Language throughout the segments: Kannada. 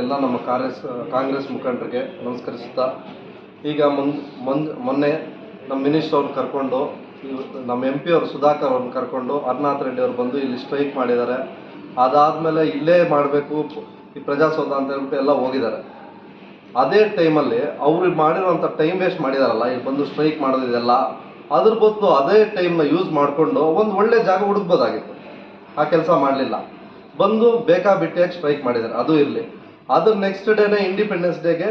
ಎಲ್ಲ ನಮ್ಮ ಕಾಂಗ್ರೆಸ್ ಕಾಂಗ್ರೆಸ್ ಮುಖಂಡರಿಗೆ ನಮಸ್ಕರಿಸುತ್ತಾ, ಈಗ ಮುನ್ ಮೊನ್ ಮೊನ್ನೆ ನಮ್ಮ ಮಿನಿಸ್ಟರ್ ಅವ್ರನ್ನ ಕರ್ಕೊಂಡು, ನಮ್ಮ ಎಂ ಪಿ ಅವರು ಸುಧಾಕರ್ ಅವ್ರನ್ನ ಕರ್ಕೊಂಡು ಅರ್ನಾಥ್ ರೆಡ್ಡಿ ಅವ್ರು ಬಂದು ಇಲ್ಲಿ ಸ್ಟ್ರೈಕ್ ಮಾಡಿದ್ದಾರೆ. ಅದಾದಮೇಲೆ ಇಲ್ಲೇ ಮಾಡಬೇಕು, ಈ ಪ್ರಜಾಸೌಧ ಅಂತ ಹೇಳ್ಬಿಟ್ಟು ಎಲ್ಲ ಹೋಗಿದ್ದಾರೆ. ಅದೇ ಟೈಮಲ್ಲಿ ಅವ್ರು ಮಾಡಿರುವಂಥ ಟೈಮ್ ವೇಸ್ಟ್ ಮಾಡಿದಾರಲ್ಲ, ಇಲ್ಲಿ ಬಂದು ಸ್ಟ್ರೈಕ್ ಮಾಡೋದಿದೆಲ್ಲ ಅದ್ರ ಬದಲು ಅದೇ ಟೈಮ್ನ ಯೂಸ್ ಮಾಡಿಕೊಂಡು ಒಂದು ಒಳ್ಳೆ ಜಾಗ ಹುಡುಕ್ಬೋದಾಗಿತ್ತು. ಆ ಕೆಲಸ ಮಾಡಲಿಲ್ಲ. ಬಂದು ಬೇಕಾಬಿಟ್ಟಿಯಾಗಿ ಸ್ಟ್ರೈಕ್ ಮಾಡಿದ್ದಾರೆ. ಅದು ಇರಲಿ. ಅದ್ರ ನೆಕ್ಸ್ಟ್ ಡೇನೆ ಇಂಡಿಪೆಂಡೆನ್ಸ್ ಡೇಗೆ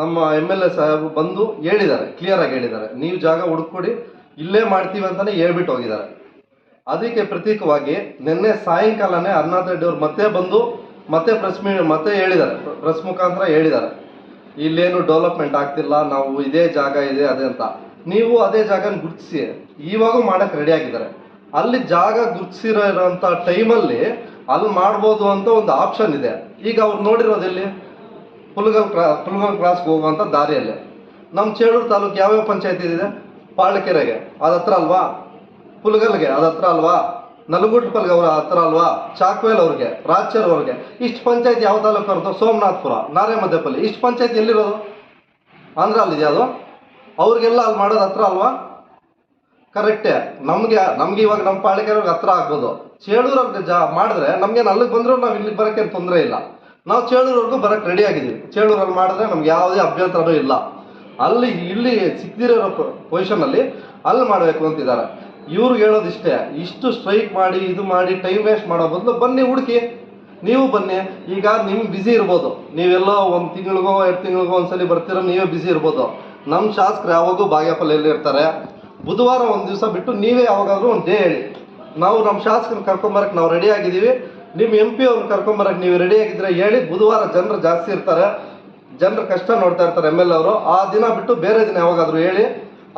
ನಮ್ಮ ಎಂ ಎಲ್ ಎ ಸಾಹೇಬ್ ಬಂದು ಹೇಳಿದ್ದಾರೆ ಕ್ಲಿಯರ್ ಆಗಿ ಹೇಳಿದ್ದಾರೆ. ನೀವು ಜಾಗ ಹುಡುಕೊಡಿ ಇಲ್ಲೇ ಮಾಡ್ತೀವಿ ಅಂತಾನೆ ಹೇಳ್ಬಿಟ್ಟು ಹೋಗಿದ್ದಾರೆ. ಅದಕ್ಕೆ ಪ್ರತೀಕವಾಗಿ ನಿನ್ನೆ ಸಾಯಂಕಾಲನೇ ಹರ್ನಾಥ್ ರೆಡ್ಡಿ ಅವರು ಮತ್ತೆ ಬಂದು ಮತ್ತೆ ಪ್ರೆಸ್ ಮತ್ತೆ ಹೇಳಿದ್ದಾರೆ ಪ್ರೆಸ್ ಮುಖಾಂತರ ಹೇಳಿದ್ದಾರೆ. ಇಲ್ಲೇನು ಡೆವಲಪ್ಮೆಂಟ್ ಆಗ್ತಿಲ್ಲ, ನಾವು ಇದೇ ಜಾಗ ಇದೆ, ಅದೇ ಅಂತ. ನೀವು ಅದೇ ಜಾಗನ ಗುರುತಿಸಿ, ಇವಾಗೂ ಮಾಡಕ್ಕೆ ರೆಡಿ ಆಗಿದ್ದಾರೆ. ಅಲ್ಲಿ ಜಾಗ ಗುರುತಿಸಿರೋ ಇರೋಂಥ ಟೈಮಲ್ಲಿ ಅಲ್ಲಿ ಮಾಡ್ಬೋದು ಅಂತ ಒಂದು ಆಪ್ಷನ್ ಇದೆ. ಈಗ ಅವ್ರು ನೋಡಿರೋದೆಲ್ಲಿ ಪುಲ್ಗಲ್ ಕ್ರಾ, ಪುಲ್ಗಲ್ ಕ್ರಾಸ್ಗೆ ಹೋಗುವಂಥ ದಾರಿಯಲ್ಲಿ. ನಮ್ಮ ಚೇಳೂರು ತಾಲೂಕು ಯಾವ್ಯಾವ ಪಂಚಾಯತಿ ಇದೆ? ಪಾಳಕೆರೆಗೆ. ಅದ ಹತ್ರ ಅಲ್ವಾ? ಪುಲ್ಗಲ್ಗೆ ಅದ ಹತ್ರ ಅಲ್ವಾ? ನಲಗುಟ್ಪಲ್ಗೆ ಅವ್ರ ಹತ್ರ ಅಲ್ವಾ? ಚಾಕ್ವೇಲ್ ಅವ್ರಿಗೆ ರಾಚರ್ ಅವ್ರಿಗೆ. ಇಷ್ಟು ಪಂಚಾಯತ್ ಯಾವ ತಾಲೂಕು ಅವ್ರದ್ದು ಸೋಮನಾಥ್ಪುರ, ನಾರೇಮದ್ದೆಪಲ್ಲಿ. ಇಷ್ಟು ಪಂಚಾಯತ್ ಎಲ್ಲಿರೋದು? ಆಂಧ್ರ ಅಲ್ಲಿದೆಯಾ ಅದು? ಅವ್ರಿಗೆಲ್ಲ ಅಲ್ಲಿ ಮಾಡೋದು ಹತ್ರ ಅಲ್ವಾ? ಕರೆಕ್ಟೇ ನಮಗೆ, ನಮ್ಗೆ ಇವಾಗ ನಮ್ಮ ಪಾಳಿಕೆರೆಗೆ ಹತ್ರ ಆಗ್ಬೋದು ಚೇಳೂರವ್ರಿಗೆ ಜಾ, ಮಾಡಿದ್ರೆ ನಮ್ಗೆ ಅಲ್ಲಿಗೆ ಬಂದರೂ ನಾವು ಇಲ್ಲಿ ಬರೋಕ್ಕೇನು ತೊಂದರೆ ಇಲ್ಲ. ನಾವು ಚೇಳೂರವ್ರಿಗೂ ಬರೋಕ್ಕೆ ರೆಡಿ ಆಗಿದ್ದೀವಿ ಚೇಳೂರಲ್ಲಿ ಮಾಡಿದ್ರೆ ನಮ್ಗೆ ಯಾವುದೇ ಅಭ್ಯಂತರನೂ ಇಲ್ಲ. ಅಲ್ಲಿ, ಇಲ್ಲಿ ಸಿಕ್ದಿರೋ ಪೊಸಿಷನಲ್ಲಿ ಅಲ್ಲಿ ಮಾಡಬೇಕು ಅಂತಿದ್ದಾರೆ. ಇವ್ರಿಗೆ ಹೇಳೋದಿಷ್ಟೇ ಇಷ್ಟು ಸ್ಟ್ರೈಕ್ ಮಾಡಿ, ಇದು ಮಾಡಿ ಟೈಮ್ ವೇಸ್ಟ್ ಮಾಡೋ ಬದಲು ಬನ್ನಿ ಹುಡುಕಿ. ನೀವು ಬನ್ನಿ, ಈಗ ನಿಮ್ಗೆ ಬ್ಯುಸಿ ಇರ್ಬೋದು. ನೀವೆಲ್ಲೋ ಒಂದು ತಿಂಗಳಿಗೋ, ಎರಡು ತಿಂಗಳಿಗೋ ಒಂದ್ಸಲಿ ಬರ್ತೀರೋ, ನೀವೇ ಬ್ಯುಸಿ ಇರ್ಬೋದು. ನಮ್ಮ ಶಾಸಕರು ಯಾವಾಗೂ ಬಾಗೇಪಲ್ಲಿಯಲ್ಲಿ ಇರ್ತಾರೆ. ಬುಧವಾರ ಒಂದು ದಿವಸ ಬಿಟ್ಟು ನೀವೇ ಯಾವಾಗಾದರೂ ಒಂದು ಡೇ ಹೇಳಿ. ನಾವು ನಮ್ಮ ಶಾಸಕನ ಕರ್ಕೊಂಬರಕ್ಕೆ ನಾವು ರೆಡಿ ಆಗಿದ್ದೀವಿ. ನಿಮ್ಮ ಎಂ ಪಿ ಅವ್ರನ್ನ ಕರ್ಕೊಂಬರಕ್ಕೆ ನೀವು ರೆಡಿ ಆಗಿದ್ರೆ ಹೇಳಿ, ಬುಧವಾರ ಜನರು ಜಾಸ್ತಿ ಇರ್ತಾರೆ. ಜನರ ಕಷ್ಟ ನೋಡ್ತಾ ಇರ್ತಾರೆ ಎಂ ಎಲ್ ಅವರು. ಆ ದಿನ ಬಿಟ್ಟು ಬೇರೆ ದಿನ ಯಾವಾಗಾದರೂ ಹೇಳಿ,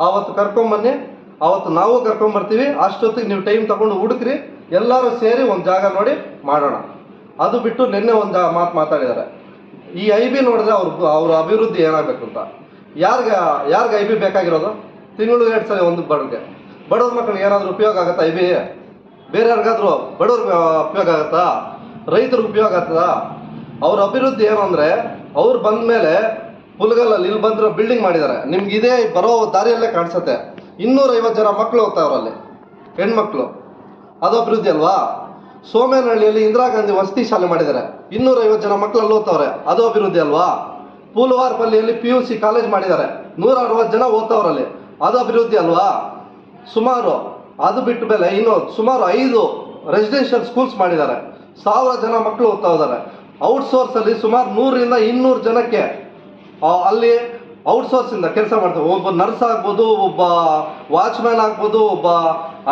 ಆವತ್ತು ಕರ್ಕೊಂಬನ್ನಿ, ಆವತ್ತು ನಾವು ಕರ್ಕೊಂಬರ್ತೀವಿ. ಅಷ್ಟೊತ್ತಿಗೆ ನೀವು ಟೈಮ್ ತಗೊಂಡು ಹುಡುಕ್ರಿ, ಎಲ್ಲರೂ ಸೇರಿ ಒಂದು ಜಾಗ ನೋಡಿ ಮಾಡೋಣ. ಅದು ಬಿಟ್ಟು ನಿನ್ನೆ ಒಂದು ಮಾತು ಮಾತಾಡಿದ್ದಾರೆ ಈ ಐ ಬಿ ನೋಡಿದ್ರೆ ಅವ್ರ ಅವ್ರ ಅಭಿವೃದ್ಧಿ ಏನಾಗಬೇಕು ಅಂತ ಯಾರ್ಗ ಯಾರ್ಗ ಐ ಬಿ ಬೇಕಾಗಿರೋದು? ತಿಂಗಳು ಎರಡು ಸಲ ಒಂದು ಬಡವ್ರಿಗೆ. ಬಡವ್ರ ಮಕ್ಕಳಿಗೆ ಏನಾದರೂ ಉಪಯೋಗ ಆಗುತ್ತಾ ಇವೆ ಬೇರೆ ಯಾರಿಗಾದ್ರೂ ಬಡವ್ರಿಗೆ ಉಪಯೋಗ ಆಗುತ್ತಾ? ರೈತರಿಗೆ ಉಪಯೋಗ ಆಗ್ತದಾ ಅವ್ರ ಅಭಿವೃದ್ಧಿ ಏನು ಅಂದರೆ, ಅವ್ರು ಬಂದ ಮೇಲೆ ಪುಲ್ಗಲ್ಲಲ್ಲಿ ಇಲ್ಲಿ ಬಂದಿರೋ ಬಿಲ್ಡಿಂಗ್ ಮಾಡಿದ್ದಾರೆ. ನಿಮ್ಗೆ ಇದೇ ಬರೋ ದಾರಿಯಲ್ಲೇ ಕಾಣಿಸುತ್ತೆ. ಇನ್ನೂರೈವತ್ತು ಜನ ಮಕ್ಕಳು ಹೋಗ್ತಾವ್ರಲ್ಲಿ ಹೆಣ್ಮಕ್ಳು. ಅದು ಅಭಿವೃದ್ಧಿ ಅಲ್ವಾ? ಸೋಮೇನಹಳ್ಳಿಯಲ್ಲಿ ಇಂದಿರಾ ಗಾಂಧಿ ವಸತಿ ಶಾಲೆ ಮಾಡಿದ್ದಾರೆ. ಇನ್ನೂರೈವತ್ತು ಜನ ಮಕ್ಕಳಲ್ಲಿ ಓದ್ತಾವ್ರೆ. ಅದು ಅಭಿವೃದ್ಧಿ ಅಲ್ವಾ? ಪೂಲ್ವಾರ್ಪಲ್ಲಿಯಲ್ಲಿ ಪಿ ಯು ಸಿ ಕಾಲೇಜ್ ಮಾಡಿದ್ದಾರೆ. ನೂರ ಅರವತ್ತು ಜನ ಓದ್ತಾವ್ರಲ್ಲಿ ಅದು ಅಭಿವೃದ್ಧಿ ಅಲ್ವಾ? ಸುಮಾರು, ಅದು ಬಿಟ್ಟ ಮೇಲೆ ಇನ್ನು ಸುಮಾರು ಐದು ರೆಸಿಡೆನ್ಷಿಯಲ್ ಸ್ಕೂಲ್ಸ್ ಮಾಡಿದ್ದಾರೆ. ಸಾವಿರ ಜನ ಮಕ್ಕಳು ಓದ್ತಾ ಇದ್ದಾರೆ. ಔಟ್ಸೋರ್ಸಲ್ಲಿ ಸುಮಾರು ನೂರರಿಂದ ಇನ್ನೂರು ಜನಕ್ಕೆ ಅಲ್ಲಿ ಔಟ್ಸೋರ್ಸಿಂದ ಕೆಲಸ ಮಾಡ್ತಾರೆ. ಒಬ್ಬ ನರ್ಸ್ ಆಗ್ಬೋದು, ಒಬ್ಬ ವಾಚ್ಮ್ಯಾನ್ ಆಗ್ಬೋದು, ಒಬ್ಬ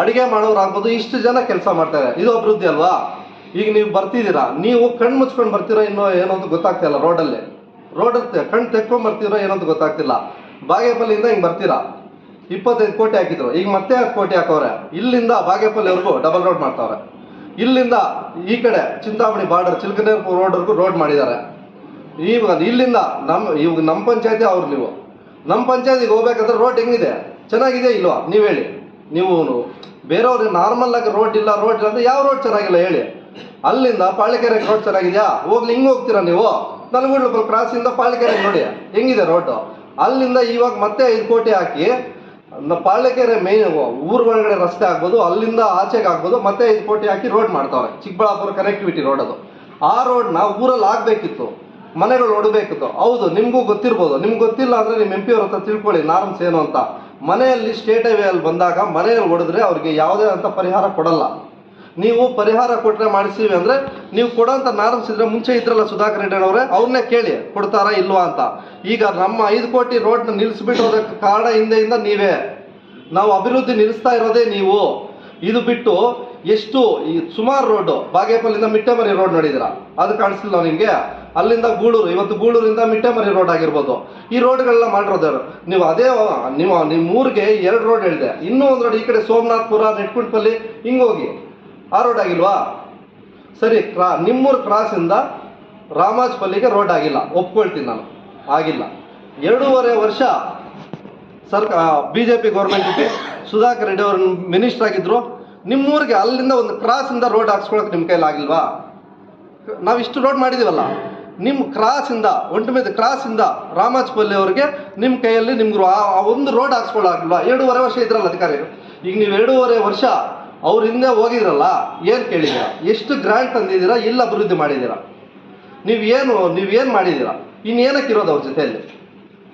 ಅಡಿಗೆ ಮಾಡೋರು ಆಗ್ಬೋದು, ಇಷ್ಟು ಜನ ಕೆಲಸ ಮಾಡ್ತಾರೆ ಇದು ಅಭಿವೃದ್ಧಿ ಅಲ್ವಾ? ಈಗ ನೀವು ಬರ್ತಿದ್ದೀರಾ? ನೀವು ಕಣ್ಣು ಮುಚ್ಕೊಂಡು ಬರ್ತೀರೋ ಇನ್ನೋ ಏನೋ ಅಂತ ಗೊತ್ತಾಗ್ತಾ ಇಲ್ಲ ರೋಡಲ್ಲಿ. ರೋಡ್ ಕಣ್ಣು ತೆಕ್ಕೊಂಡ್ ಬರ್ತೀರೋ ಏನೋ ಅಂತ ಗೊತ್ತಾಗ್ತಿಲ್ಲ. ಬಾಗೇಪಲ್ಲಿಂದ ಹಿಂಗೆ ಬರ್ತೀರಾ? ಇಪ್ಪತ್ತೈದು ಕೋಟಿ ಹಾಕಿದ್ರು. ಈಗ ಮತ್ತೆ ಹತ್ತು ಕೋಟಿ ಹಾಕವ್ರೆ. ಇಲ್ಲಿಂದ ಬಾಗೇಪಲ್ಲಿವರೆಗೂ ಡಬಲ್ ರೋಡ್ ಮಾಡ್ತಾವ್ರೆ. ಇಲ್ಲಿಂದ ಈ ಕಡೆ ಚಿಂತಾಮಣಿ ಬಾರ್ಡರ್ ಚಿಲ್ಕನೇರ್ಪುರ ರೋಡ್ವರೆಗೂ ರೋಡ್ ಮಾಡಿದ್ದಾರೆ. ಇವಾಗ ಇಲ್ಲಿಂದ ನಮ್ಮ ಇವಾಗ ನಮ್ಮ ಪಂಚಾಯತಿ ಅವ್ರು ನೀವು. ನಮ್ಮ ಪಂಚಾಯತಿಗೆ ಹೋಗ್ಬೇಕಂದ್ರೆ ರೋಡ್ ಹೆಂಗಿದೆ? ಚೆನ್ನಾಗಿದೆ ಇಲ್ವಾ? ನೀವು ಹೇಳಿ. ನೀವು ಬೇರೆಯವ್ರಿಗೆ ನಾರ್ಮಲ್ ಆಗಿ ರೋಡ್ ಇಲ್ಲ ರೋಡ್ ಇಲ್ಲ ಅಂದ್ರೆ ಯಾವ ರೋಡ್ ಚೆನ್ನಾಗಿಲ್ಲ ಹೇಳಿ. ಅಲ್ಲಿಂದ ಪಾಳಿಕೆರೆಗೆ ರೋಡ್ ಚೆನ್ನಾಗಿದೆಯಾ? ಹೋಗ್ಲಿ, ಹಿಂಗೆ ಹೋಗ್ತೀರಾ ನೀವು? ನಲ್ಗುಡ್ಲಪಲ್ ಕ್ರಾಸಿಂದ ಪಾಳಿಕೆರೆಗೆ ನೋಡಿ. ಹೆಂಗಿದೆ ರೋಡ್ ಅಲ್ಲಿಂದ ಇವಾಗ ಮತ್ತೆ ಐದು ಕೋಟಿ ಹಾಕಿ ಪಾಳ್ಯಕೆರೆ ಮೇನ್ ಊರ್ ಒಳಗಡೆ ರಸ್ತೆ ಆಗ್ಬೋದು, ಅಲ್ಲಿಂದ ಆಚೆಗೆ ಆಗ್ಬೋದು, ಮತ್ತೆ ಇದು ಕೋಟಿ ಹಾಕಿ ರೋಡ್ ಮಾಡ್ತಾವ್ರೆ. ಚಿಕ್ಕಬಳ್ಳಾಪುರ ಕನೆಕ್ಟಿವಿಟಿ ರೋಡ್ ಅದು. ಆ ರೋಡ್ನ ಊರಲ್ಲಿ ಆಗ್ಬೇಕಿತ್ತು. ಮನೆಗಳು ಹೊಡಬೇಕಿತ್ತು ಹೌದು, ನಿಮಗೂ ಗೊತ್ತಿರ್ಬೋದು. ನಿಮ್ಗೆ ಗೊತ್ತಿಲ್ಲ ಅಂದ್ರೆ ನಿಮ್ಮ ಎಂ ಪಿ ಅವ್ರ ಹತ್ರ ತಿಳ್ಕೊಳ್ಳಿ, ನಾರ್ಮ್ಸ್ ಏನು ಅಂತ. ಮನೆಯಲ್ಲಿ ಸ್ಟೇಟ್ ಹೈವೇ ಅಲ್ಲಿ ಬಂದಾಗ ಮನೆಯಲ್ಲಿ ಹೊಡೆದ್ರೆ ಅವ್ರಿಗೆ ಯಾವುದೇ ಅಂತ ಪರಿಹಾರ ಕೊಡಲ್ಲ. ನೀವು ಪರಿಹಾರ ಕೊಟ್ಟರೆ ಮಾಡಿಸ್ತೀವಿ ಅಂದ್ರೆ ನೀವು ಕೊಡೋಂಥ ನಾರ್ಮ್ಸ್ ಇದ್ರೆ ಮುಂಚೆ ಇದ್ರಲ್ಲ ಸುಧಾಕರ್ ರೆಡ್ಡಿ ಅವರೇ ಅವ್ರನ್ನೇ ಕೇಳಿ ಕೊಡ್ತಾರಾ ಇಲ್ವಾ ಅಂತ. ಈಗ ನಮ್ಮ ಐದು ಕೋಟಿ ರೋಡ್ನ ನಿಲ್ಲಿಸ್ಬಿಟ್ಟು ಹೋದಕ್ಕೆ ಕಾರಣ ಹಿಂದೆಯಿಂದ ನೀವೇ. ನಾವು ಅಭಿವೃದ್ಧಿ ನಿಲ್ಲಿಸ್ತಾ ಇರೋದೇ ನೀವು. ಇದು ಬಿಟ್ಟು ಎಷ್ಟು ಈ ಸುಮಾರು ರೋಡ್, ಬಾಗೇಪಲ್ಲಿಂದ ಮಿಟ್ಟೆಮರಿ ರೋಡ್ ನೋಡಿದಿರ ಅದು ಕಾಣಿಸ್ತಿಲ್ಲ ನಿಮಗೆ? ಅಲ್ಲಿಂದ ಗೂಳೂರು, ಇವತ್ತು ಗೂಳೂರಿಂದ ಮಿಟ್ಟೆಮರಿ ರೋಡ್ ಆಗಿರ್ಬೋದು. ಈ ರೋಡ್ಗಳೆಲ್ಲ ಮಾಡಿರೋದು ಯಾರು? ನೀವು ಅದೇ ನೀವು ನಿಮ್ಮ ಊರಿಗೆ ಎರಡು ರೋಡ್ ಹೇಳಿದೆ. ಇನ್ನೂ ಒಂದು ರೋಡ್ ಈ ಕಡೆ ಸೋಮನಾಥ್ಪುರ, ನೆಟ್ಕುಂಟ್ಪಲ್ಲಿ ಹಿಂಗೋಗಿ ಆ ರೋಡ್ ಆಗಿಲ್ವಾ? ಸರಿ, ಕ್ರಾ, ನಿಮ್ಮೂರು ಕ್ರಾಸಿಂದ ರಾಮಾಜ್ಪಲ್ಲಿಗೆ ರೋಡ್ ಆಗಿಲ್ಲ. ಒಪ್ಕೊಳ್ತೀನಿ ನಾನು. ಆಗಿಲ್ಲ. ಎರಡೂವರೆ ವರ್ಷ ಸರ್ಕಾರ ಬಿ ಜೆ ಪಿ ಗೌರ್ಮೆಂಟಿಗೆ ಸುಧಾಕರ್ ರೆಡ್ಡಿ ಅವರು ಮಿನಿಸ್ಟರ್ ಆಗಿದ್ರು. ನಿಮ್ಮೂರಿಗೆ ಅಲ್ಲಿಂದ ಒಂದು ಕ್ರಾಸಿಂದ ರೋಡ್ ಹಾಕ್ಸ್ಕೊಳಕ್ಕೆ ನಿಮ್ಮ ಕೈಲಿ ಆಗಿಲ್ವಾ? ನಾವು ಇಷ್ಟು ರೋಡ್ ಮಾಡಿದೀವಲ್ಲ. ನಿಮ್ಮ ಕ್ರಾಸಿಂದ ಒಂಟು ಮೇಲೆ ಕ್ರಾಸಿಂದ ರಾಮಾಜ್ಪಲ್ಲಿ ಅವರಿಗೆ ನಿಮ್ಮ ಕೈಯಲ್ಲಿ ನಿಮ್ಗೆ ಆ ಆ ಒಂದು ರೋಡ್ ಹಾಕ್ಸ್ಕೊಳ್ಳಾಗಿಲ್ವಾ ಎರಡೂವರೆ ವರ್ಷ ಇದ್ರಲ್ಲ ಅಧಿಕಾರಿಗಳು. ಈಗ ನೀವು ಎರಡೂವರೆ ವರ್ಷ ಅವ್ರ ಹಿಂದೆ ಹೋಗಿದ್ರಲ್ಲ, ಏನು ಕೇಳಿದ್ದೀರಾ? ಎಷ್ಟು ಗ್ರ್ಯಾಂಟ್ ತಂದಿದ್ದೀರಾ, ಇಲ್ಲ ಅಭಿವೃದ್ಧಿ ಮಾಡಿದ್ದೀರಾ? ನೀವೇನು ನೀವೇನು ಮಾಡಿದ್ದೀರಾ? ಇನ್ನೇನಕ್ಕೆ ಇರೋದು ಅವ್ರ ಜೊತೆಯಲ್ಲಿ?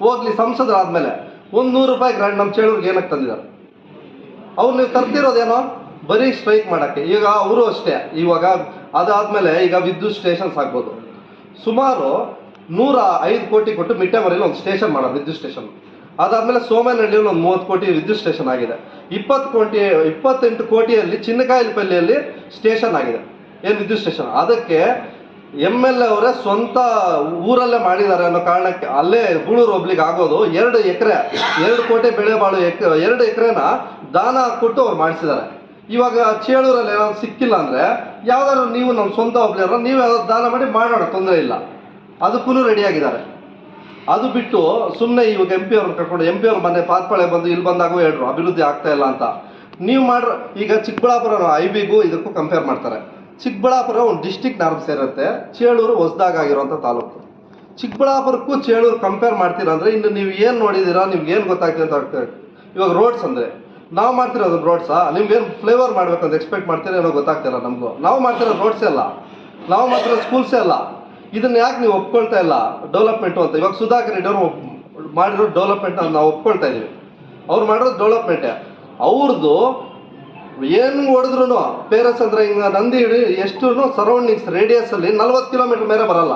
ಹೋಗ್ಲಿ ಸಂಸದರಾದ್ಮೇಲೆ ಒಂದು ನೂರು ರೂಪಾಯಿ ಗ್ರ್ಯಾಂಟ್ ನಮ್ಮ ಚೇಳೂರಿಗೆ ಏನಕ್ಕೆ ತಂದಿದ್ದಾರೆ? ಅವ್ರು ನೀವು ತರ್ತಿರೋದೇನೋ? ಬರೀ ಸ್ಟ್ರೈಕ್ ಮಾಡೋಕ್ಕೆ. ಈಗ ಅವರು ಅಷ್ಟೇ. ಇವಾಗ ಅದಾದಮೇಲೆ ಈಗ ವಿದ್ಯುತ್ ಸ್ಟೇಷನ್ಸ್ ಆಗ್ಬೋದು. ಸುಮಾರು ನೂರ ಐದು ಕೋಟಿ ಕೊಟ್ಟು ಮಿಟ್ಟೆ ಮಿಟ್ಟೆಮರಿಲಿ ಒಂದು ಸ್ಟೇಷನ್ ಮಾಡೋದು, ವಿದ್ಯುತ್ ಸ್ಟೇಷನ್ ಅದಾದಮೇಲೆ ಸೋಮನಹಳ್ಳಿ ಒಂದು ಮೂವತ್ತು ಕೋಟಿ ವಿದ್ಯುತ್ ಸ್ಟೇಷನ್ ಆಗಿದೆ. ಇಪ್ಪತ್ತು ಕೋಟಿ, ಇಪ್ಪತ್ತೆಂಟು ಕೋಟಿಯಲ್ಲಿ ಚಿನ್ನಕಾಯಿಲಪಲ್ಲಿಯಲ್ಲಿ ಸ್ಟೇಷನ್ ಆಗಿದೆ. ಏನು ವಿದ್ಯುತ್ ಸ್ಟೇಷನ್? ಅದಕ್ಕೆ ಎಂ ಎಲ್ ಎ ಅವರೇ ಸ್ವಂತ ಊರಲ್ಲೇ ಮಾಡಿದ್ದಾರೆ ಅನ್ನೋ ಕಾರಣಕ್ಕೆ ಅಲ್ಲೇ ಗೂಳೂರು ಒಬ್ಲಿಗೆ ಆಗೋದು. ಎರಡು ಎಕರೆ, ಎರಡು ಕೋಟಿ ಬೆಳೆ ಬಾಳು ಎಕ್, ಎರಡು ಎಕರೆನ ದಾನ ಕೊಟ್ಟು ಅವ್ರು ಮಾಡಿಸಿದ್ದಾರೆ. ಇವಾಗ ಚೇಳೂರಲ್ಲಿ ಏನಾದ್ರು ಸಿಕ್ಕಿಲ್ಲ ಅಂದರೆ ಯಾವ್ದಾದ್ರು ನೀವು ನಮ್ಮ ಸ್ವಂತ ಒಬ್ಲಿಯರ ನೀವು ಯಾವ್ದಾದ್ರು ದಾನ ಮಾಡಿ ಮಾಡೋಣ, ತೊಂದರೆ ಇಲ್ಲ. ಅದಕ್ಕೂ ರೆಡಿಯಾಗಿದ್ದಾರೆ ಅದು ಬಿಟ್ಟು ಸುಮ್ಮನೆ ಇವಾಗ ಎಂ ಪಿ ಅವ್ರನ್ನ ಕರ್ಕೊಂಡು ಎಂ ಪಿ ಅವ್ರು ಮನೆ ಪಾತ್ಪಾಳೆ ಬಂದು ಇಲ್ಲಿ ಬಂದಾಗೂ ಹೇಳ್ರು, ಅಭಿವೃದ್ಧಿ ಆಗ್ತಾ ಇಲ್ಲ ಅಂತ. ನೀವು ಮಾಡ್ರ, ಈಗ ಚಿಕ್ಕಬಳ್ಳಾಪುರ ಐ ಬಿಗೂ ಇದಕ್ಕೂ ಕಂಪೇರ್ ಮಾಡ್ತಾರೆ. ಚಿಕ್ಕಬಳ್ಳಾಪುರ ಒಂದು ಡಿಸ್ಟಿಕ್ ನಾರ್ಮ್ ಸೇರುತ್ತೆ, ಚೇಳೂರು ಹೊಸದಾಗಿರುವಂಥ ತಾಲೂಕು. ಚಿಕ್ಕಬಳ್ಳಾಪುರಕ್ಕೂ ಚೇಳೂರು ಕಂಪೇರ್ ಮಾಡ್ತೀರಾ ಅಂದರೆ ಇನ್ನು ನೀವು ಏನು ನೋಡಿದ್ದೀರಾ ನಿಮ್ಗೆ ಏನು ಗೊತ್ತಾಗ್ತದೆ ಅಂತ ಆಗ್ತದೆ ಇವಾಗ ರೋಡ್ಸ್ ಅಂದರೆ, ನಾವು ಮಾಡ್ತಿರೋದು ರೋಡ್ಸಾ ನಿಮ್ಗೇನು ಫ್ಲೇವರ್ ಮಾಡ್ಬೇಕಂತ ಎಕ್ಸ್ಪೆಕ್ಟ್ ಮಾಡ್ತೀರಾ ಏನೋ ಗೊತ್ತಾಗ್ತಿಲ್ಲ ನಮಗೂ. ನಾವು ಮಾಡ್ತಿರೋ ರೋಡ್ಸೇ ಅಲ್ಲ. ನಾವು ಮಾಡ್ತಿರೋ ಸ್ಕೂಲ್ಸೇ ಅಲ್ಲ. ಇದನ್ನ ಯಾಕೆ ನೀವು ಒಪ್ಕೊಳ್ತಾ ಇಲ್ಲ ಡೆವಲಪ್ಮೆಂಟು ಅಂತ? ಇವಾಗ ಸುಧಾಕರ್ ರೆಡ್ಡಿ ಅವರು ಮಾಡಿರೋ ಡೆವಲಪ್ಮೆಂಟ್ ನಾವು ಒಪ್ಕೊಳ್ತಾ ಇದೀವಿ. ಅವ್ರು ಮಾಡಿರೋ ಡೆವಲಪ್ಮೆಂಟೇ ಅವ್ರದ್ದು ಏನು ಹೊಡೆದ್ರು ಪೇರೆಂಟ್ಸ್ ಅಂದರೆ ಹಿಂಗೆ ನಂದಿ ಹಿಡಿ ಎಷ್ಟು ಸರೌಂಡಿಂಗ್ಸ್ ರೇಡಿಯಸ್ ಅಲ್ಲಿ ನಲ್ವತ್ತು ಕಿಲೋಮೀಟರ್ ಮೇಲೆ ಬರಲ್ಲ.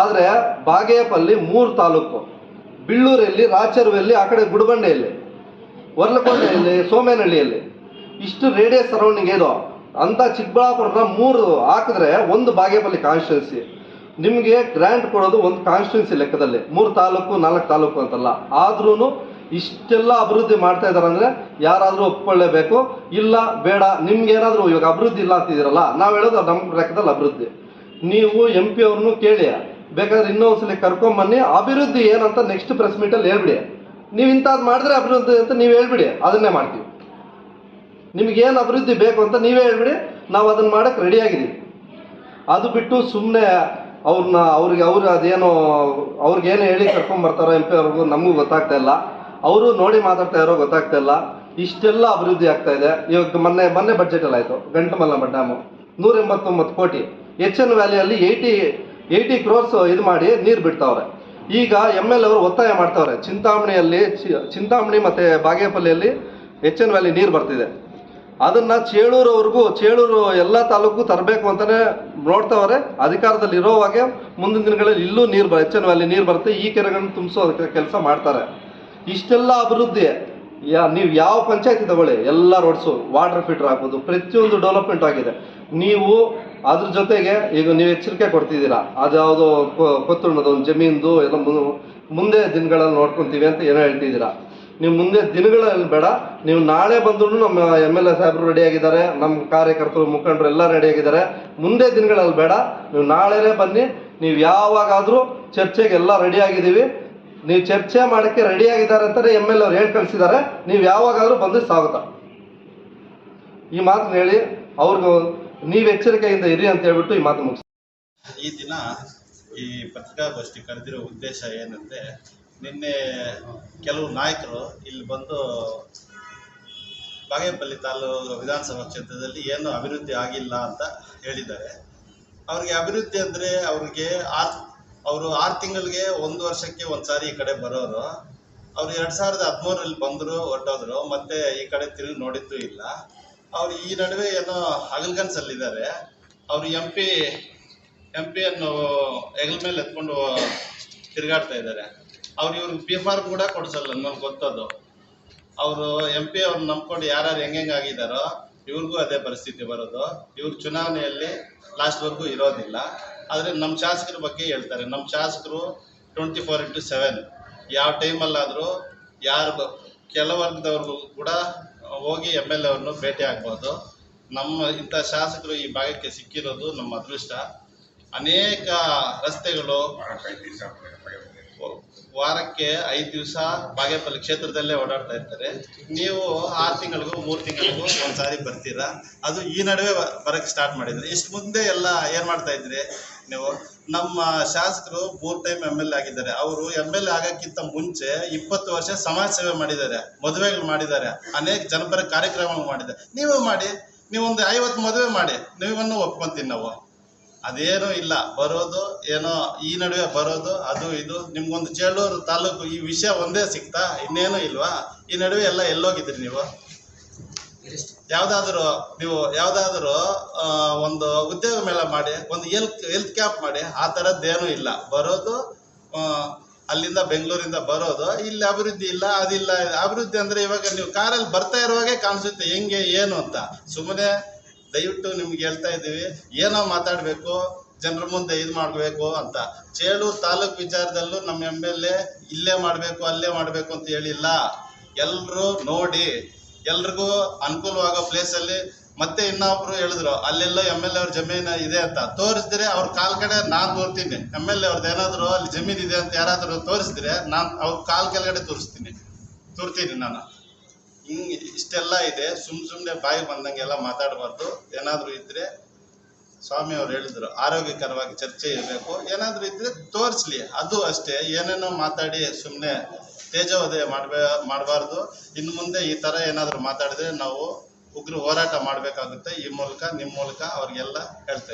ಆದರೆ ಬಾಗೇಪಲ್ಲಿ ಮೂರು ತಾಲೂಕು. ಬಿಳ್ಳೂರಲ್ಲಿ, ರಾಚರ್ವಲ್ಲಿ, ಆ ಕಡೆ ಗುಡಬಂಡೆಯಲ್ಲಿ ವರ್ಲಕೊಂಡೆಯಲ್ಲಿ, ಸೋಮೇನಹಳ್ಳಿಯಲ್ಲಿ ಇಷ್ಟು ರೇಡಿಯಸ್ ಸರೌಂಡಿಂಗ್ ಏನು ಅಂತ ಚಿಕ್ಕಬಳ್ಳಾಪುರದ ಮೂರು ಹಾಕಿದ್ರೆ ಒಂದು ಬಾಗೇಪಲ್ಲಿ ಕಾನ್ಸ್ಟಿಟ್ಯೂನ್ಸಿ ನಿಮಗೆ ಗ್ರ್ಯಾಂಟ್ ಕೊಡೋದು ಒಂದು ಕಾನ್ಸ್ಟಿಟ್ಯೂನ್ಸಿ ಲೆಕ್ಕದಲ್ಲಿ. ಮೂರು ತಾಲೂಕು, ನಾಲ್ಕು ತಾಲೂಕು ಅಂತಲ್ಲ. ಆದ್ರೂ ಇಷ್ಟೆಲ್ಲ ಅಭಿವೃದ್ಧಿ ಮಾಡ್ತಾ ಇದ್ದಾರೆ ಅಂದರೆ ಯಾರಾದರೂ ಒಪ್ಕೊಳ್ಳೇಬೇಕು. ಇಲ್ಲ, ಬೇಡ, ನಿಮ್ಗೆ ಏನಾದರೂ ಇವಾಗ ಅಭಿವೃದ್ಧಿ ಇಲ್ಲ ಅಂತಿದ್ದೀರಲ್ಲ, ನಾವು ಹೇಳೋದು ನಮ್ಮ ಲೆಕ್ಕದಲ್ಲಿ ಅಭಿವೃದ್ಧಿ. ನೀವು ಎಂ ಪಿ ಅವ್ರನ್ನೂ ಕೇಳಿ, ಬೇಕಾದ್ರೆ ಇನ್ನೊಂದ್ಸಲಿ ಕರ್ಕೊಂಬನ್ನಿ, ಅಭಿವೃದ್ಧಿ ಏನಂತ ನೆಕ್ಸ್ಟ್ ಪ್ರೆಸ್ ಮೀಟಲ್ಲಿ ಹೇಳ್ಬಿಡಿ. ನೀವು ಇಂಥದ್ದು ಮಾಡಿದ್ರೆ ಅಭಿವೃದ್ಧಿ ಅಂತ ನೀವು ಹೇಳ್ಬಿಡಿ, ಅದನ್ನೇ ಮಾಡ್ತೀವಿ. ನಿಮ್ಗೇನು ಅಭಿವೃದ್ಧಿ ಬೇಕು ಅಂತ ನೀವೇ ಹೇಳ್ಬಿಡಿ, ನಾವು ಅದನ್ನು ಮಾಡೋಕ್ಕೆ ರೆಡಿಯಾಗಿದ್ದೀವಿ ಅದು ಬಿಟ್ಟು ಸುಮ್ಮನೆ ಅವ್ರನ್ನ ಅವ್ರಿಗೆ ಅವ್ರು ಅದೇನೋ ಅವ್ರಿಗೇನು ಹೇಳಿ ಕರ್ಕೊಂಬರ್ತಾರೋ ಎಂ ಪಿ ಅವ್ರಿಗೂ ನಮಗೂ ಗೊತ್ತಾಗ್ತಾ ಇಲ್ಲ. ಅವರು ನೋಡಿ ಮಾತಾಡ್ತಾ ಇರೋ ಗೊತ್ತಾಗ್ತಾ ಇಲ್ಲ. ಇಷ್ಟೆಲ್ಲ ಅಭಿವೃದ್ಧಿ ಆಗ್ತಾ ಇದೆ. ಇವಾಗ ಮೊನ್ನೆ ಮೊನ್ನೆ ಬಜೆಟಲ್ಲಿ ಆಯಿತು. ಗಂಟಮಲ್ಲಮ್ಮ ಡ್ಯಾಮು ನೂರ ಎಂಬತ್ತೊಂಬತ್ತು ಕೋಟಿ. ಎಚ್ ಎನ್ ವ್ಯಾಲಿಯಲ್ಲಿ ಏಯ್ಟಿ ಏಯ್ಟಿ ಕ್ರೋರ್ಸ್ ಇದು ಮಾಡಿ ನೀರು ಬಿಡ್ತಾವ್ರೆ. ಈಗ ಎಂ ಎಲ್ ಅವರು ಒತ್ತಾಯ ಮಾಡ್ತಾವ್ರೆ. ಚಿಂತಾಮಣಿಯಲ್ಲಿ ಚಿಂತಾಮಣಿ ಮತ್ತು ಬಾಗೇಪಲ್ಲಿಯಲ್ಲಿ ಎಚ್ ಎನ್ ವ್ಯಾಲಿ ನೀರು ಬರ್ತಿದೆ. ಅದನ್ನ ಚೇಳೂರವ್ರಿಗೂ, ಚೇಳೂರು ಎಲ್ಲ ತಾಲೂಕು ತರಬೇಕು ಅಂತಾನೆ ನೋಡ್ತಾವ್ರೆ. ಅಧಿಕಾರದಲ್ಲಿ ಇರೋವಾಗೆ ಮುಂದಿನ ದಿನಗಳಲ್ಲಿ ಇಲ್ಲೂ ನೀರು ಬರ ಹೆಚ್ಚಿನ ಅಲ್ಲಿ ನೀರು ಬರುತ್ತೆ. ಈ ಕೆರೆಗಳನ್ನು ತುಂಬಿಸೋ ಕೆಲಸ ಮಾಡ್ತಾರೆ. ಇಷ್ಟೆಲ್ಲ ಅಭಿವೃದ್ಧಿ, ಯಾ, ನೀವು ಯಾವ ಪಂಚಾಯತಿ ತಗೊಳ್ಳಿ, ಎಲ್ಲ ರೋಡ್ಸು ವಾಟರ್ ಫಿಲ್ಟರ್ ಹಾಕೋದು ಪ್ರತಿಯೊಂದು ಡೆವಲಪ್ಮೆಂಟ್ ಆಗಿದೆ. ನೀವು ಅದ್ರ ಜೊತೆಗೆ ಈಗ ನೀವು ಎಚ್ಚರಿಕೆ ಕೊಡ್ತಿದ್ದೀರಾ. ಅದ್ಯಾವುದೋ ಕೊತ್ತುಣ್ಣದ ಒಂದು ಜಮೀನ್ದು ಎಲ್ಲ ಮುಂದೆ ದಿನಗಳಲ್ಲಿ ನೋಡ್ಕೊಂತೀವಿ ಅಂತ ಏನೋ ಹೇಳ್ತಿದ್ದೀರಾ. ನೀವು ಮುಂದೆ ದಿನಗಳಲ್ಲಿ ಬೇಡ. ನೀವು ನಾಳೆ ಬಂದ್ರು ನಮ್ಮ ಎಂ ಎಲ್ ಎ ಸಾಹೇಬರು ರೆಡಿಯಾಗಿದ್ದಾರೆ ನಮ್ಮ ಕಾರ್ಯಕರ್ತರು, ಮುಖಂಡರು ಎಲ್ಲ ರೆಡಿಯಾಗಿದ್ದಾರೆ ಮುಂದೆ ದಿನಗಳಲ್ಲಿ ಬೇಡ. ನೀವು ನಾಳೆನೇ ಬನ್ನಿ. ನೀವು ಯಾವಾಗಾದರೂ ಚರ್ಚೆಗೆ ಎಲ್ಲ ರೆಡಿಯಾಗಿದ್ದೀವಿ ನೀವು ಚರ್ಚೆ ಮಾಡೋಕ್ಕೆ ರೆಡಿಯಾಗಿದ್ದಾರೆ ಅಂತಾರೆ ಎಂ ಎಲ್ ಎ ಅವ್ರು ಹೇಳಿ ಕಳಿಸಿದ್ದಾರೆ. ನೀವು ಯಾವಾಗಾದರೂ ಬಂದು ಸ್ವಾಗತ. ಈ ಮಾತನ್ನ ಹೇಳಿ ಅವ್ರಿಗೂ ನೀವು ಎಚ್ಚರಿಕೆಯಿಂದ ಇರಿ ಅಂತ ಹೇಳ್ಬಿಟ್ಟು ಈ ಮಾತು ಮುಗಿಸ್ ಈ ದಿನ ಈ ಪತ್ರಿಕಾಗೋಷ್ಠಿ ಕರೆದಿರೋ ಉದ್ದೇಶ ಏನಂದರೆ ನಿನ್ನೆ ಕೆಲವು ನಾಯಕರು ಇಲ್ಲಿ ಬಂದು ಬಾಗೇಪಲ್ಲಿ ತಾಲೂಕು ವಿಧಾನಸಭಾ ಕ್ಷೇತ್ರದಲ್ಲಿ ಏನು ಅಭಿವೃದ್ಧಿ ಆಗಿಲ್ಲ ಅಂತ ಹೇಳಿದ್ದಾರೆ. ಅವ್ರಿಗೆ ಅಭಿವೃದ್ಧಿ ಅಂದರೆ ಅವ್ರಿಗೆ ಆರು, ಅವರು ಆರು ತಿಂಗಳಿಗೆ ಒಂದು ವರ್ಷಕ್ಕೆ ಒಂದು ಸಾರಿ ಈ ಕಡೆ ಬರೋರು. ಅವ್ರು ಎರಡು ಸಾವಿರದ ಹದಿಮೂರಲ್ಲಿ ಬಂದರು, ಹೊರಟೋದ್ರು, ಮತ್ತೆ ಈ ಕಡೆ ತಿರುಗಿ ನೋಡಿದ್ದು ಇಲ್ಲ. ಅವ್ರು ಈ ನಡುವೆ ಏನೋ ಹಗಲ್ಗನ್ಸಲ್ಲಿದ್ದಾರೆ. ಅವರು ಎಂ ಪಿ, ಎಂ ಪಿಯನ್ನು ಹೆಗಲ ಮೇಲೆ ಎತ್ಕೊಂಡು ತಿರುಗಾಡ್ತಾ ಇದ್ದಾರೆ. ಅವ್ರು ಇವ್ರಿಗೆ ಬಿ ಆರ್ ಕೂಡ ಕೊಡ್ಸಲ್ಲ, ನಮ್ಗೆ ಗೊತ್ತದು. ಅವರು ಎಂ ಪಿ ಅವ್ರನ್ನ ನಂಬ್ಕೊಂಡು ಯಾರ್ಯಾರು ಹೆಂಗೆ ಆಗಿದ್ದಾರೋ ಇವ್ರಿಗೂ ಅದೇ ಪರಿಸ್ಥಿತಿ ಬರೋದು. ಇವ್ರ ಚುನಾವಣೆಯಲ್ಲಿ ಲಾಸ್ಟ್ವರೆಗೂ ಇರೋದಿಲ್ಲ. ಆದರೆ ನಮ್ಮ ಶಾಸಕರ ಬಗ್ಗೆ ಹೇಳ್ತಾರೆ ನಮ್ಮ ಶಾಸಕರು ಟ್ವೆಂಟಿ ಫೋರ್ ಇಂಟು ಸೆವೆನ್ ಯಾವ ಟೈಮಲ್ಲಾದರೂ ಯಾರು ಕೆಲವರ್ಗದವ್ರಿಗೂ ಕೆಲ ವರ್ಗದವ್ರಿಗೂ ಕೂಡ ಹೋಗಿ ಎಂ ಎಲ್ ಎ ಭೇಟಿ ಆಗ್ಬೋದು. ನಮ್ಮ ಇಂಥ ಶಾಸಕರು ಈ ಭಾಗಕ್ಕೆ ಸಿಕ್ಕಿರೋದು ನಮ್ಮ ಅದೃಷ್ಟ. ಅನೇಕ ರಸ್ತೆಗಳು ವಾರಕ್ಕೆ ಐದು ದಿವಸ ಬಾಗೇಪಲ್ಲಿ ಕ್ಷೇತ್ರದಲ್ಲೇ ಓಡಾಡ್ತಾ ಇರ್ತಾರೆ. ನೀವು ಆರು ತಿಂಗಳಿಗೂ, ಮೂರು ತಿಂಗಳಿಗೂ ಒಂದ್ಸಾರಿ ಬರ್ತೀರಾ? ಅದು ಈ ನಡುವೆ ಬರಕ್ಕೆ ಸ್ಟಾರ್ಟ್ ಮಾಡಿದ್ರಿ. ಇಷ್ಟು ಮುಂದೆ ಎಲ್ಲ ಏನು ಮಾಡ್ತಾ ಇದ್ರಿ ನೀವು? ನಮ್ಮ ಶಾಸಕರು ಮೂರ್ ಟೈಮ್ ಎಂ ಎಲ್ ಎ ಆಗಿದ್ದಾರೆ. ಅವರು ಎಂ ಎಲ್ ಎ ಆಗಕ್ಕಿಂತ ಮುಂಚೆ ಇಪ್ಪತ್ತು ವರ್ಷ ಸಮಾಜ ಸೇವೆ ಮಾಡಿದ್ದಾರೆ, ಮದುವೆಗಳು ಮಾಡಿದ್ದಾರೆ, ಅನೇಕ ಜನಪರ ಕಾರ್ಯಕ್ರಮ ಮಾಡಿದ್ದಾರೆ. ನೀವು ಮಾಡಿ, ನೀವೊಂದು ಐವತ್ತು ಮದುವೆ ಮಾಡಿ, ನೀವನ್ನು ಒಪ್ಕೊಂತೀನಿ ನಾವು. ಅದೇನೂ ಇಲ್ಲ. ಬರೋದು ಏನೋ ಈ ನಡುವೆ ಬರೋದು, ಅದು ಇದು. ನಿಮ್ಗೊಂದು ಚೇಳೂರು ತಾಲೂಕು ಈ ವಿಷಯ ಒಂದೇ ಸಿಗ್ತಾ? ಇನ್ನೇನು ಇಲ್ವಾ? ಈ ನಡುವೆ ಎಲ್ಲ ಎಲ್ಲೋಗಿದ್ರಿ ನೀವು? ಯಾವ್ದಾದ್ರು ನೀವು ಯಾವ್ದಾದ್ರು ಒಂದು ಉದ್ಯೋಗ ಮೇಳ ಮಾಡಿ, ಒಂದು ಹೆಲ್ತ್ ಹೆಲ್ತ್ ಕ್ಯಾಂಪ್ ಮಾಡಿ, ಆ ಥರದ್ದೇನೂ ಇಲ್ಲ. ಬರೋದು ಅಲ್ಲಿಂದ ಬೆಂಗಳೂರಿಂದ ಬರೋದು, ಇಲ್ಲಿ ಅಭಿವೃದ್ಧಿ ಇಲ್ಲ, ಅದಿಲ್ಲ. ಅಭಿವೃದ್ಧಿ ಅಂದ್ರೆ ಇವಾಗ ನೀವು ಕಾರಲ್ಲಿ ಬರ್ತಾ ಇರುವಾಗೆ ಕಾಣಿಸುತ್ತೆ, ಹೆಂಗೆ, ಏನು ಅಂತ. ಸುಮ್ಮನೆ ದಯವಿಟ್ಟು ನಿಮ್ಗೆ ಹೇಳ್ತಾ ಇದ್ದೀವಿ, ಏನೋ ಮಾತಾಡಬೇಕು, ಜನರ ಮುಂದೆ ಇದು ಮಾಡಬೇಕು ಅಂತ. ಚೇಳೂರು ತಾಲೂಕು ವಿಚಾರದಲ್ಲೂ ನಮ್ಮ ಎಂ ಎಲ್ ಎ ಇಲ್ಲೇ ಮಾಡಬೇಕು, ಅಲ್ಲೇ ಮಾಡಬೇಕು ಅಂತ ಹೇಳಿಲ್ಲ. ಎಲ್ಲರೂ ನೋಡಿ, ಎಲ್ರಿಗೂ ಅನುಕೂಲವಾಗೋ ಪ್ಲೇಸಲ್ಲಿ ಮತ್ತೆ ಇನ್ನೊಬ್ರು ಹೇಳಿದ್ರು, ಅಲ್ಲೆಲ್ಲ ಎಂ ಎಲ್ ಎ ಅವ್ರ ಜಮೀನು ಇದೆ ಅಂತ. ತೋರಿಸಿದ್ರೆ ಅವ್ರ ಕಾಲ್ ಕಡೆ ನಾನು ತೋರ್ತೀನಿ. ಎಂ ಎಲ್ ಎ ಅವ್ರದ್ದು ಏನಾದ್ರು ಅಲ್ಲಿ ಜಮೀನು ಇದೆ ಅಂತ ಯಾರಾದರೂ ತೋರಿಸಿದ್ರೆ, ನಾನು ಅವ್ರ ಕಾಲ್ ಕೆಳಗಡೆ ತೋರಿಸ್ತೀನಿ. ತೋರ್ತೀನಿ ನಾನು. ಹಿಂಗೆ ಇಷ್ಟೆಲ್ಲ ಇದೆ, ಸುಮ್ ಸುಮ್ಮನೆ ಬಾಯಿ ಬಂದಂಗೆಲ್ಲ ಮಾತಾಡಬಾರ್ದು. ಏನಾದರೂ ಇದ್ರೆ ಸ್ವಾಮಿ ಅವ್ರು ಹೇಳಿದ್ರು, ಆರೋಗ್ಯಕರವಾಗಿ ಚರ್ಚೆ ಇರಬೇಕು. ಏನಾದರೂ ಇದ್ರೆ ತೋರಿಸ್ಲಿ. ಅದು ಅಷ್ಟೇ. ಏನೇನೋ ಮಾತಾಡಿ ಸುಮ್ಮನೆ ತೇಜೋದಯ ಮಾಡಬೇ, ಮಾಡಬಾರ್ದು. ಇನ್ನು ಮುಂದೆ ಈ ಥರ ಏನಾದರೂ ಮಾತಾಡಿದ್ರೆ ನಾವು ಉಗ್ರ ಹೋರಾಟ ಮಾಡಬೇಕಾಗುತ್ತೆ. ಈ ಮೂಲಕ ನಿಮ್ಮ ಮೂಲಕ ಅವ್ರಿಗೆಲ್ಲ ಹೇಳ್ತಾ